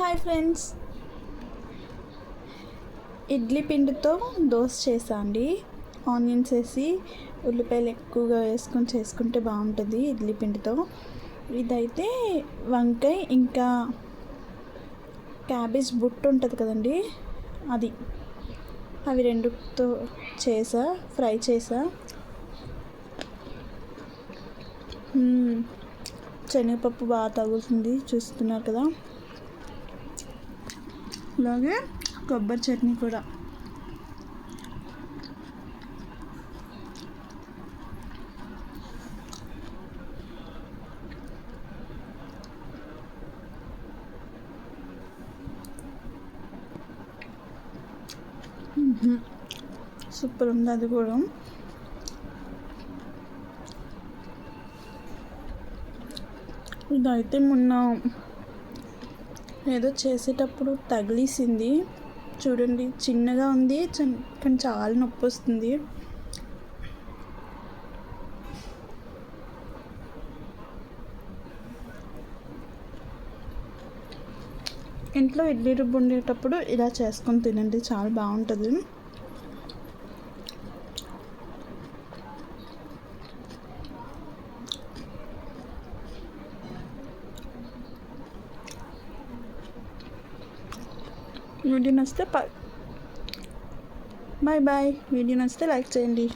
Hi friends. Idli పిండితో దోశ చేసా అండి. ఆనియన్స్ వేసి ఉల్లిపాయలు ఎక్కువగా వేసుకొని చేసుకుంటే బాగుంటుంది ఇడ్లీ పిండితో. ఇదైతే వంకాయ ఇంకా క్యాబేజ్ బుట్ట ఉంటుంది కదండి అది. అవి రెండుతో చేసా ఫ్రై చేసా. శనగపప్పు బాగా తగులుతుంది చూస్తున్నారు కదా. అలాగే కొబ్బరి చట్నీ కూడా. సూపర్ ఉంది అది కూడా. ఇదైతే మొన్న ఏదో చేసేటప్పుడు తగిలేసింది. చూడండి చిన్నగా ఉంది కానీ చాలా నొప్పి వస్తుంది. ఇంట్లో ఇడ్లీ రుబ్బు ఉండేటప్పుడు ఇలా చేసుకొని తినండి చాలా బాగుంటుంది. వీడియో నచ్చితే బాయ్ బాయ్ వీడియో నచ్చితే లైక్ చేయండి